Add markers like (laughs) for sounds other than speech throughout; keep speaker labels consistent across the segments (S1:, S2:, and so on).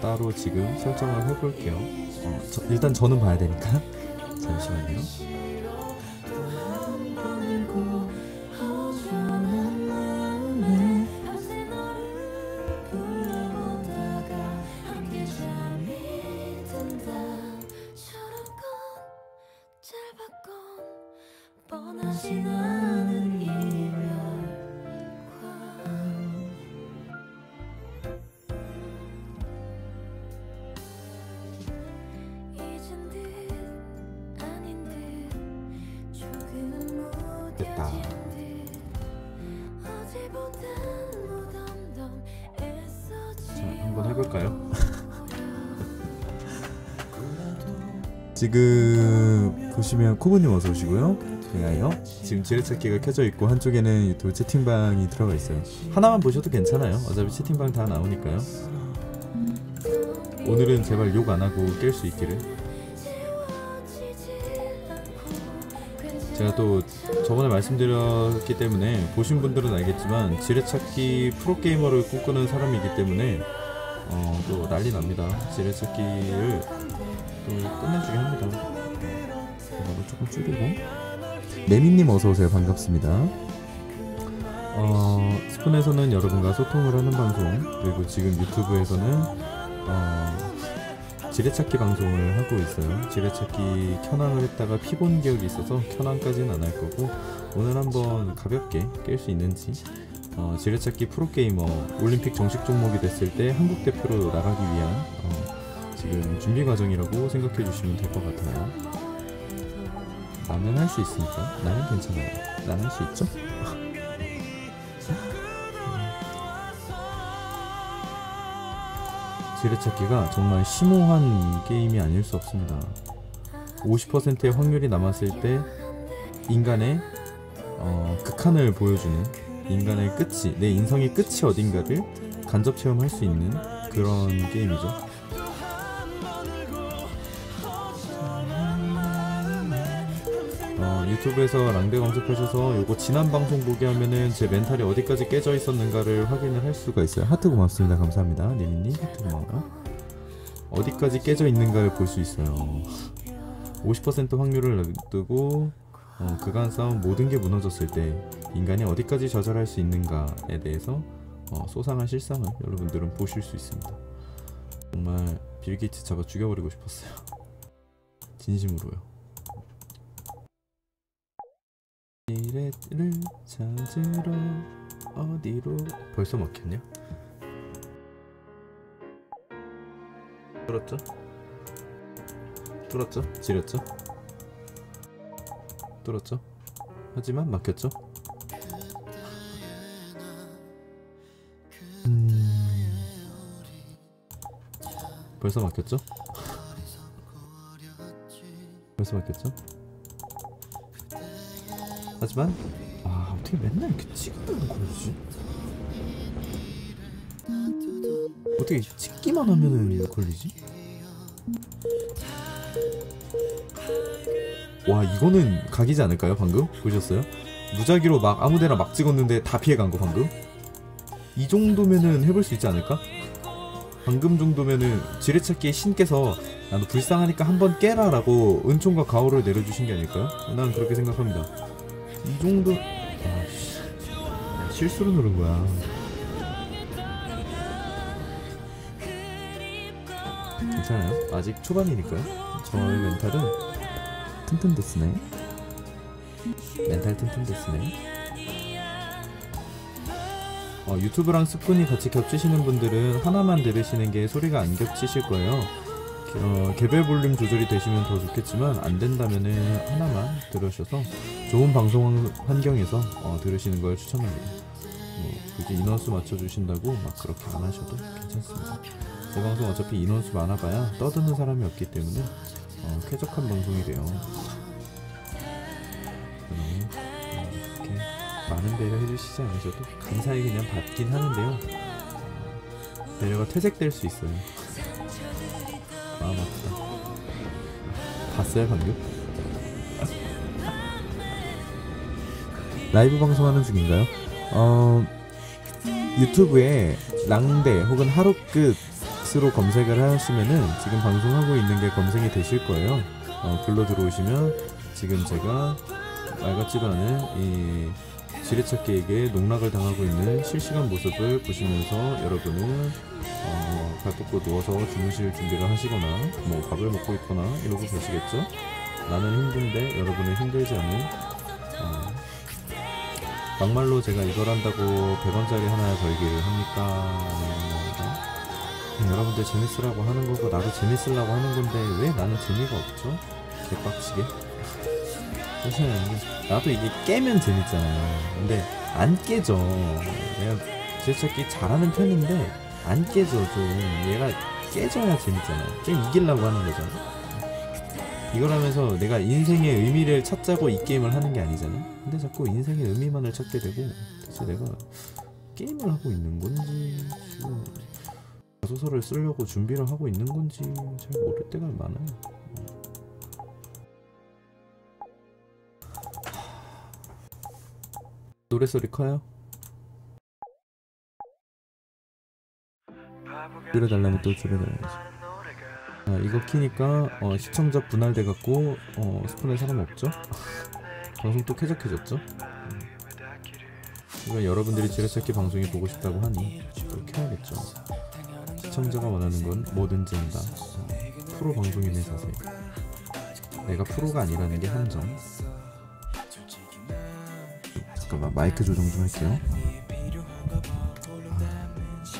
S1: 따로 지금 설정을 해볼게요. 어, 저- 일단 저는 봐야 되니까 잠시만요.
S2: 무덤덤
S1: 자, 한번 해볼까요? (laughs) 지금 보시면 코브님 어서 오시고요. 제가요. 지금 지뢰찾기가 켜져 있고 한쪽에는 유튜브 채팅방이 들어가 있어요. 하나만 보셔도 괜찮아요. 어차피 채팅방 다 나오니까요. 오늘은 제발 욕 안 하고 깰 수 있기를. 제가 또 저번에 말씀드렸기 때문에 보신 분들은 알겠지만 지뢰찾기 프로게이머를 꿈꾸는 사람이기 때문에 어, 또 난리 납니다. 지뢰찾기를 또 끝내주게 합니다. 이거를 조금 줄이고 매미님 어서 오세요. 반갑습니다. 어, 스푼에서는 여러분과 소통을 하는 방송 그리고 지금 유튜브에서는 어, 지뢰찾기 방송을 하고 있어요. 지뢰찾기 켜낭을 했다가 피본 기억이 있어서 켜낭까지는 안 할 거고 오늘 한번 가볍게 깰 수 있는지 어, 지뢰찾기 프로게이머 올림픽 정식 종목이 됐을 때 한국 대표로 나가기 위한 어, 지금 준비 과정이라고 생각해 주시면 될 것 같아요. 나는 할 수 있으니까 나는 괜찮아요. 나는 할 수 있죠? 지뢰찾기가 정말 심오한 게임이 아닐 수 없습니다. 50%의 확률이 남았을 때 인간의 어, 극한을 보여주는 인간의 끝이 내 인성의 끝이 어딘가를 간접 체험할 수 있는 그런 게임이죠. 유튜브에서 랑데 검색하셔서 요거 지난 방송 보게 하면은 제 멘탈이 어디까지 깨져 있었는가를 확인을 할 수가 있어요. 하트 고맙습니다. 감사합니다. 네미님 하트 고마워요. 어디까지 깨져 있는가를 볼 수 있어요. 50% 확률을 놔두고 어, 그간 쌓은 모든 게 무너졌을 때 인간이 어디까지 좌절할 수 있는가에 대해서 어, 소상한 실상을 여러분들은 보실 수 있습니다. 정말 빌 게이츠 잡아 죽여버리고 싶었어요. 진심으로요. 미래를 찾으러 어디로 벌써 막혔냐? 뚫었죠? 뚫었죠? 지렸죠? 뚫었죠? 하지만 막혔죠? 음... 벌써 막혔죠? 벌써 막혔죠? 하지만 아 어떻게 맨날 이렇게 찍는 거지? 어떻게 찍기만 하면은 걸리지? 와 이거는 각이지 않을까요 방금? 보셨어요? 무작위로 막 아무데나 막 찍었는데 다 피해간 거 방금? 이 정도면은 해볼 수 있지 않을까? 방금 정도면은 지뢰찾기의 신께서 나도 불쌍하니까 한번 깨라 라고 은총과 가호를 내려주신 게 아닐까요? 난 그렇게 생각합니다 이 정도? 아씨. 실수로 누른 거야. 괜찮아요? 아직 초반이니까요. 저의 멘탈은 튼튼됐으네. 멘탈 튼튼됐으네. 어, 유튜브랑 스푼이 같이 겹치시는 분들은 하나만 들으시는 게 소리가 안 겹치실 거예요. 어, 개별 볼륨 조절이 되시면 더 좋겠지만 안 된다면은 하나만 들으셔서 좋은 방송 환경에서 어, 들으시는 걸 추천합니다. 뭐 굳이 인원수 맞춰주신다고 막 그렇게 안 하셔도 괜찮습니다. 제 방송 어차피 인원수 많아봐야 떠드는 사람이 없기 때문에 어, 쾌적한 방송이 돼요. 그러니 어, 이렇게 많은 배려 해주시지 않으셔도 감사히 그냥 받긴 하는데요. 어, 배려가 퇴색될 수 있어요. 마음 아프다. 봤어요 방금? 라이브 방송하는 중인가요? 어 유튜브에 랑데 혹은 하루 끝 X로 검색을 하시면은 지금 방송하고 있는 게 검색이 되실 거예요. 어, 글로 들어오시면 지금 제가 말 같지도 않은 이 지뢰찾기에게 농락을 당하고 있는 실시간 모습을 보시면서 여러분은 어, 발 뻗고 누워서 주무실 준비를 하시거나 뭐 밥을 먹고 있거나 이러고 계시겠죠? 나는 힘든데 여러분은 힘들지 않은 어, 막말로 제가 이걸 한다고 100원짜리 하나 벌기를 합니까? 아니면 그냥 여러분들 재밌으라고 하는 거고 나도 재밌으려고 하는 건데 왜 나는 재미가 없죠? 개빡치게? 사실 나도 이게 깨면 재밌잖아요. 근데 안 깨져. 내가 제찾기 잘하는 편인데 안 깨져 좀. 얘가 깨져야 재밌잖아요. 게임 이기려고 하는 거잖아 이걸 하면서 내가 인생의 의미를 찾자고 이 게임을 하는 게 아니잖아 근데 자꾸 인생의 의미만을 찾게 되고 대체 내가 게임을 하고 있는 건지 지금 소설을 쓰려고 준비를 하고 있는 건지 잘 모를 때가 많아요. 노래 소리 커요? 줄여달라면 또 줄여달라야지. 아, 이거 키니까 어, 시청자 분할돼 갖고 어, 스푼에 사람 없죠? 방송 또 쾌적해졌죠? 음. 이거 여러분들이 지뢰찾기 방송이 보고 싶다고 하니 또 켜야겠죠. 시청자가 원하는 건 뭐든지 한다. 어, 프로 방송인의 자세. 내가 프로가 아니라는 게 함정. 잠깐만 마이크 조정 좀 할게요.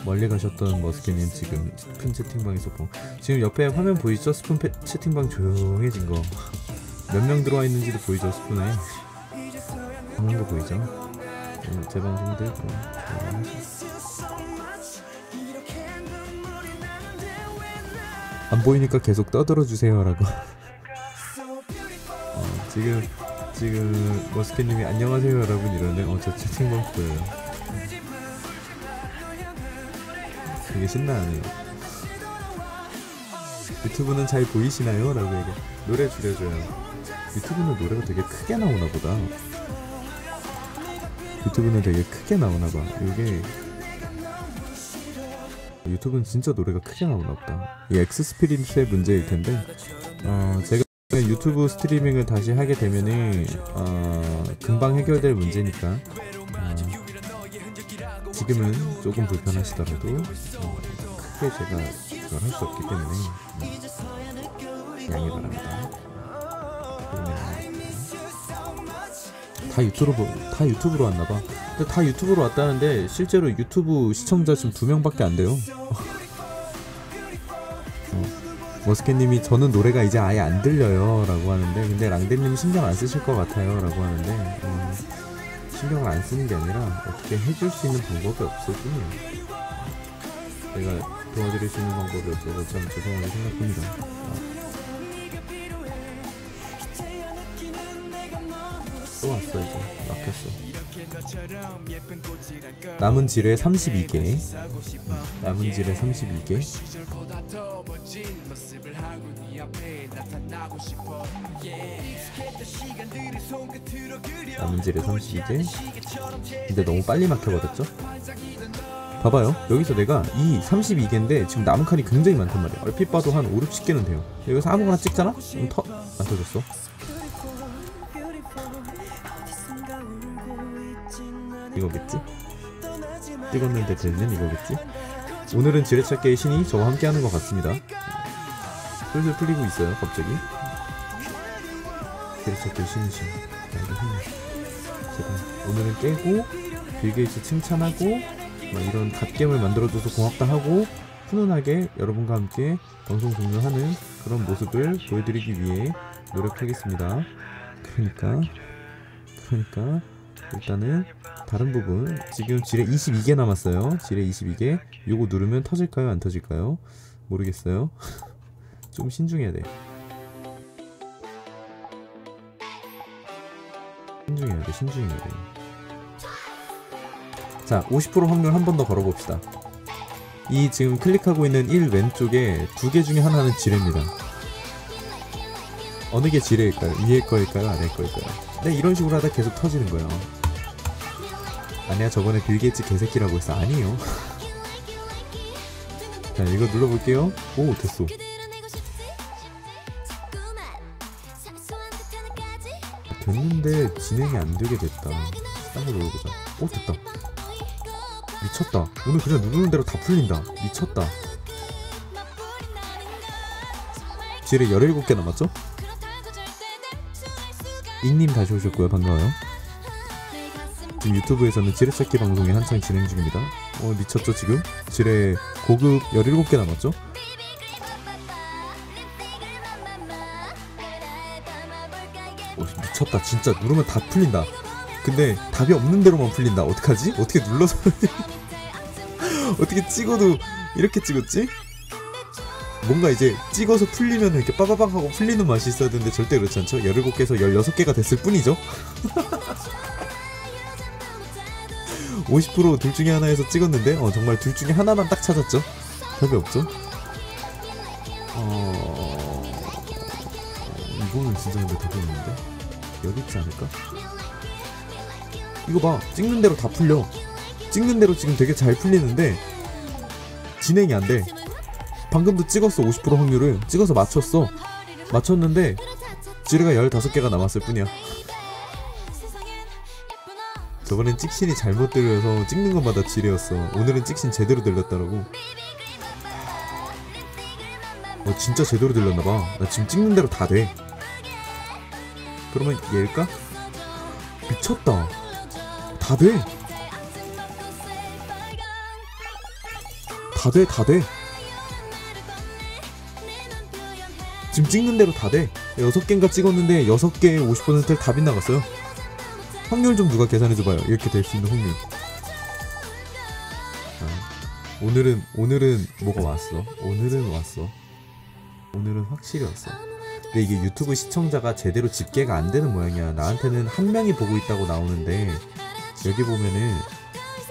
S1: 아, 멀리 가셨던 머스케님 지금 스푼 채팅방에서 보. 지금 옆에 화면 보이죠? 스푼 패, 채팅방 조용해진 거. 몇 명 들어와 있는지도 보이죠? 스푼에. 화면도 보이죠? 어, 제 어, 조용하시- 안 보이니까 계속 떠들어 주세요라고. (laughs) 어, 지금 지금 머스켓님이 안녕하세요 여러분 이러네. 어저 채팅방 보여요. 되게 신나네요. 유튜브는 잘 보이시나요? 라고 얘기. 노래 줄여줘요. 유튜브는 노래가 되게 크게 나오나 보다. 유튜브는 되게 크게 나오나 봐. 이게 유튜브는 진짜 노래가 크게 나오나 보다. 이 엑스 스피릿의 문제일 텐데, 어, 제가 유튜브 스트리밍을 다시 하게 되면은, 어, 금방 해결될 문제니까, 어, 지금은 조금 불편하시더라도, 어, 크게 제가 그걸 할 수 없기 때문에, 음, 양해 바랍니다. 다 유튜브로 다 유튜브로 왔나 봐. 근데 다 유튜브로 왔다는데 실제로 유튜브 시청자 지금 두 명밖에 안 돼요. (laughs) 어, 머스켓님이 저는 노래가 이제 아예 안 들려요라고 하는데 근데 랑데님 신경 안 쓰실 것 같아요라고 하는데 음, 신경을 안 쓰는 게 아니라 어떻게 해줄 수 있는 방법이 없을 뿐이에요. 제가 도와드릴 수 있는 방법이 없어서 참 죄송하게 생각합니다. 아. 또 왔어 이제 막혔어 남은 지뢰 32개 남은 지뢰 32개 남은 지뢰 32개 근데 너무 빨리 막혀버렸죠 봐봐요 여기서 내가 이 32개인데 지금 남은 칸이 굉장히 많단 말이야 얼핏 봐도 한 5, 60개는 돼요 여기서 아무거나 찍잖아? 그럼 터... 안 터졌어 이거겠지? 찍었는데 되는 이거겠지? 오늘은 지뢰찾기의 신이 저와 함께하는 것 같습니다. 슬슬 풀리고 있어요, 갑자기. 지뢰찾기의 신이신 나에게 힘을. 제발 오늘은 깨고 빌 게이츠 칭찬하고 막 이런 갓겜을 만들어줘서 고맙다 하고 훈훈하게 여러분과 함께 방송 종료하는 그런 모습을 보여드리기 위해 노력하겠습니다. 그러니까 그러니까 일단은 다른 부분 지금 지뢰 22개 남았어요. 지뢰 22개. 요거 누르면 터질까요? 안 터질까요? 모르겠어요. (laughs) 좀 신중해야 돼 신중해야 돼 신중해야 돼자50% 확률 한 번 더 걸어봅시다. 이 지금 클릭하고 있는 1 왼쪽에 두 개 중에 하나는 지뢰입니다. 어느 게 지뢰일까요? 위에 거일까요? 아래 거일까요? 네 이런 식으로 하다 계속 터지는 거예요. 아니야 저번에 빌게이츠 개새끼라고 했어 아니에요. (laughs) 자 이거 눌러볼게요. 오 됐어 됐는데 진행이 안 되게 됐다. 딴거 눌러보자. 오 됐다. 미쳤다. 오늘 그냥 누르는 대로 다 풀린다. 미쳤다. 지뢰 17개 남았죠? 잉님 다시 오셨고요. 반가워요. 지금 유튜브에서는 지뢰 찾기 방송이 한창 진행 중입니다. 어 미쳤죠 지금? 지뢰 고급 17개 남았죠? 진짜 누르면 다 풀린다 근데 답이 없는 대로만 풀린다 어떡하지? 어떻게 눌러서 (laughs) 어떻게 찍어도 이렇게 찍었지? 뭔가 이제 찍어서 풀리면 이렇게 빠바방 하고 풀리는 맛이 있어야 되는데 절대 그렇지 않죠? 17개에서 16개가 됐을 뿐이죠 (laughs) 50%둘 중에 하나에서 찍었는데 어, 정말 둘 중에 하나만 딱 찾았죠 답이 없죠 어... 이거는 진짜 근데 답이 없는데 여기 있지 않을까? 이거 봐. 찍는 대로 다 풀려. 찍는 대로 지금 되게 잘 풀리는데 진행이 안 돼. 방금도 찍었어 50% 확률을 찍어서 맞췄어. 맞췄는데 지뢰가 15개가 남았을 뿐이야. 저번엔 찍신이 잘못 들려서 찍는 것마다 지뢰였어. 오늘은 찍신 제대로 들렸다라고. 어 진짜 제대로 들렸나봐. 나 지금 찍는 대로 다돼 그러면 얘일까? 미쳤다. 다 돼 다 돼 다 돼 지금 찍는 대로 다 돼 6개인가 찍었는데 6개에 50%를 다 빗나갔어요. 확률 좀 누가 계산해줘봐요. 이렇게 될 수 있는 확률. 아, 오늘은 오늘은 뭐가 왔어? 오늘은 왔어. 오늘은 확실히 왔어 근데 이게 유튜브 시청자가 제대로 집계가 안 되는 모양이야. 나한테는 한 명이 보고 있다고 나오는데 여기 보면은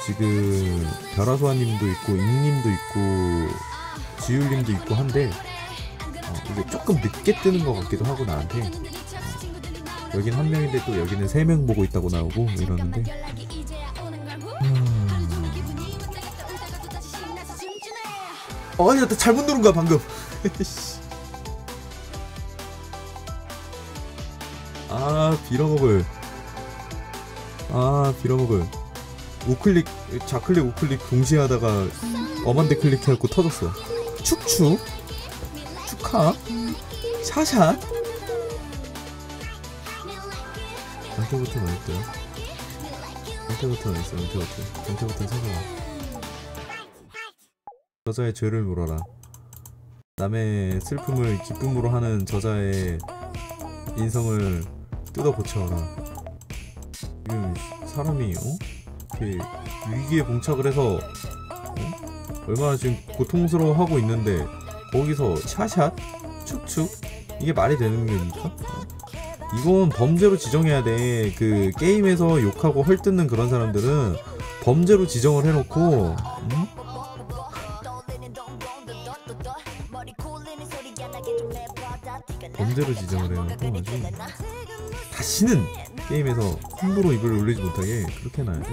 S1: 지금 별아소아님도 있고 잉님도 있고 지율님도 있고 한데 어, 이게 조금 늦게 뜨는 것 같기도 하고 나한테. 어, 여긴 한 명인데 또 여기는 세 명 보고 있다고 나오고 이러는데. 음... 어 아니야 나 잘못 누른 거야 방금 (laughs) 아 빌어먹을. 아 빌어먹을. 우클릭 좌클릭 우클릭 동시에 하다가 엄한데 클릭해갖고 터졌어 축축 축하? 샤샷 안태 버튼 어딨어요? 안태 버튼 어딨어 안태 버튼 안태 버튼 찾아와. 저자의 죄를 물어라. 남의 슬픔을 기쁨으로 하는 저자의 인성을 뜯어 고쳐라 지금 사람이 어? 이렇게 위기에 봉착을 해서 어? 얼마나 지금 고통스러워하고 있는데 거기서 샤샷? 축축? 이게 말이 되는 겁니까? 어? 이건 범죄로 지정해야 돼. 그 게임에서 욕하고 헐뜯는 그런 사람들은 범죄로 지정을 해놓고 음? 범죄로 지정을 해놓고 아주 다시는 게임에서 함부로 입을 올리지 못하게 그렇게 해놔야 돼.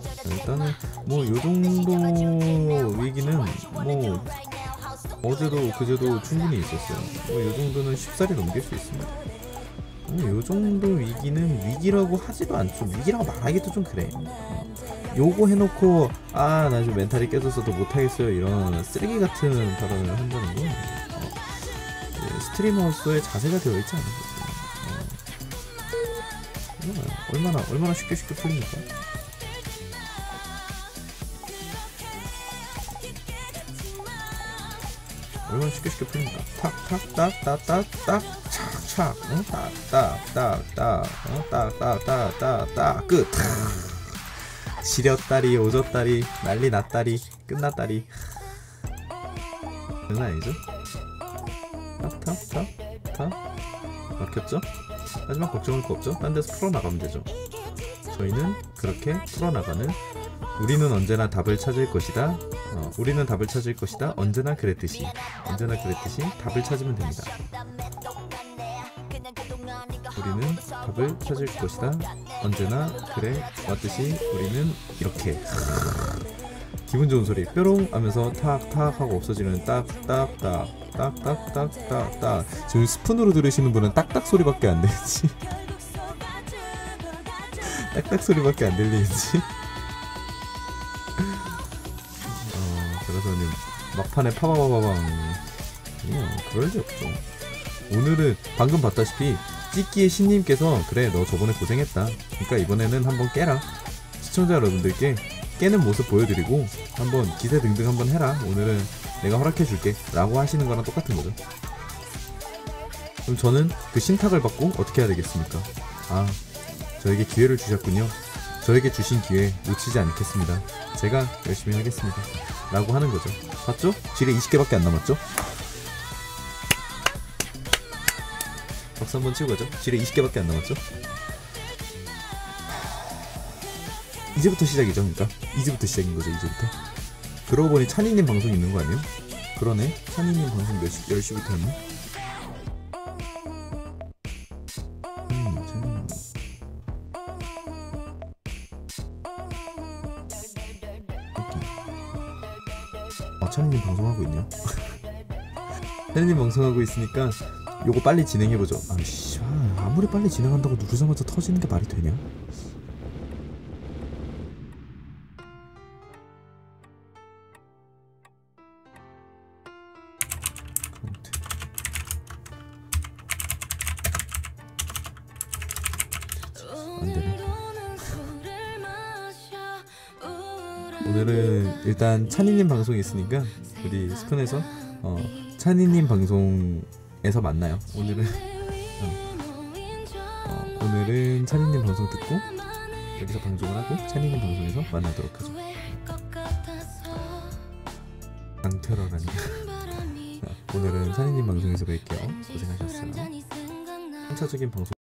S1: 자, 일단은 뭐 요 정도 위기는 뭐 어제도 그제도 충분히 있었어요. 뭐 요 정도는 쉽사리 넘길 수 있습니다. 뭐 요 정도 위기는 위기라고 하지도 않죠. 위기라고 말하기도 좀 그래. 어. 요거 해놓고 아 나 지금 멘탈이 깨져서 더 못하겠어요 이런 쓰레기 같은 발언을 한다는 건 어, 네, 스트리머로서의 자세가 되어 있지 않은 거죠. 어. 어, 얼마나 얼마나 쉽게 쉽게 풀립니까? 얼마나 쉽게 쉽게 풀립니까? 탁탁딱딱딱딱 착착 응? 딱딱딱딱 어? 딱딱딱딱딱 끝 지렸다리 오졌다리 난리 났다리 끝났다리. 장난 아니죠? 탁탁탁탁 막혔죠? 하지만 걱정할 거 없죠? 딴 데서 풀어나가면 되죠. 저희는 그렇게 풀어나가는 우리는 언제나 답을 찾을 것이다. 어, 우리는 답을 찾을 것이다. 언제나 그랬듯이. 언제나 그랬듯이 답을 찾으면 됩니다. 우리는 답을 찾을 것이다 언제나 그래 왔듯이 우리는 이렇게. 기분 좋은 소리. 뾰롱 하면서 탁탁 하고 없어지는 딱딱딱 딱딱딱딱딱. 지금 스푼으로 들으시는 분은 딱딱 소리밖에 안 들리지. (laughs) 딱딱 소리밖에 안 들리지. 어 그래서 님 막판에 파바바바방 그럴 리 없죠. 오늘은 방금 봤다시피 찌끼의 신님께서 그래 너 저번에 고생했다. 그러니까 이번에는 한번 깨라. 시청자 여러분들께 깨는 모습 보여드리고 한번 기세 등등 한번 해라. 오늘은 내가 허락해줄게. 라고 하시는 거랑 똑같은 거죠. 그럼 저는 그 신탁을 받고 어떻게 해야 되겠습니까? 아 저에게 기회를 주셨군요. 저에게 주신 기회 놓치지 않겠습니다. 제가 열심히 하겠습니다. 라고 하는 거죠. 봤죠? 지뢰 20개밖에 안 남았죠? 박수 한번 치고 가죠. 지뢰 20개밖에 안 남았죠? 이제부터 시작이죠, 그러니까. 이제부터 시작인 거죠, 이제부터. 그러고 보니 찬이님 방송 있는 거 아니에요? 그러네. 찬이님 방송 몇 시, 10시부터 했네? 음. 아, 찬이님 방송하고 있냐? (laughs) 찬이님 방송하고 있으니까 요거 빨리 진행해보죠. 아씨, 아무리 빨리 진행한다고 누르자마자 터지는 게 말이 되냐? 오늘은 일단 찬이님 방송이 있으니까 우리 스푼에서 어, 찬이님 방송 에서 만나요. 오늘은 어, 오늘은 찬이님 방송 듣고 여기서 방송을 하고 찬이님 방송에서 만나도록 하죠. 강테러라니. (laughs) 오늘은 찬이님 방송에서 뵐게요. 고생하셨어요. 3차적인 방송.